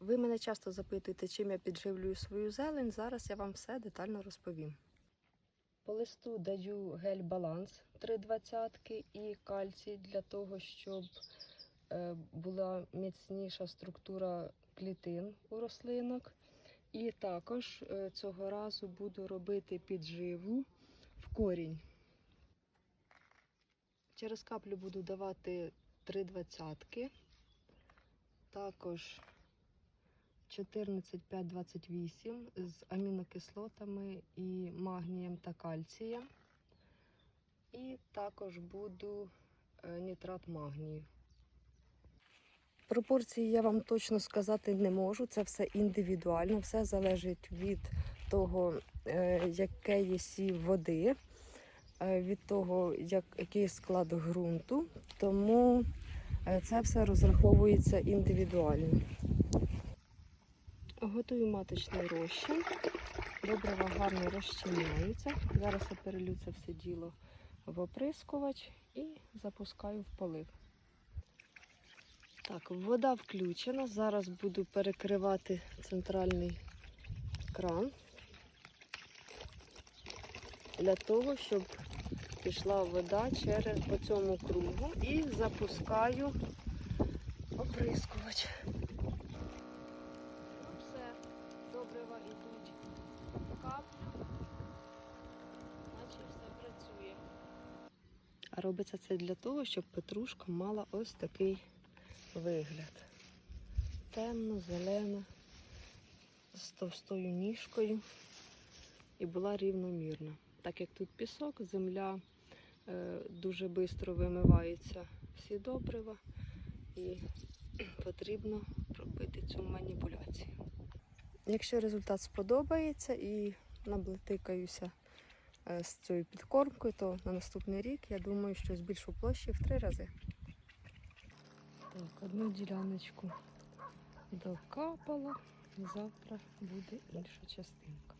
Ви мене часто запитуєте, чим я підживлюю свою зелень. Зараз я вам все детально розповім. По листу даю гель баланс 3,20 і кальцій для того, щоб е, була міцніша структура клітин у рослинок. І також е, цього разу буду робити підживу в корінь. Через каплю буду давати 3 двадцятки, також 14,528 з амінокислотами і магнієм та кальцієм. І також буду е, нітрат магнію. Пропорції я вам точно сказати не можу, це все індивідуально, все залежить від того, е, яке є сів води, е, від того, як, який склад ґрунту. Тому це все розраховується індивідуально. Готую маточний розчин. Добрива гарно розчиняються. Зараз я перелю це все діло в оприскувач і запускаю в полив. Так, вода включена. Зараз буду перекривати центральний кран для того, щоб пішла вода через по цьому кругу і запускаю оприскувач. Все, добрива йдуть каплю, наче все працює. А робиться це для того, щоб петрушка мала ось такий вигляд. Темно, зелена, з товстою ніжкою і була рівномірна. Так як тут пісок, земля е, дуже швидко вимивається всі добрива і потрібно робити цю маніпуляцію. Якщо результат сподобається і наблетикаюся е, з цією підкормкою, то на наступний рік я думаю, що збільшу площі в три рази. Так, одну діляночку докапала, завтра буде інша частинка.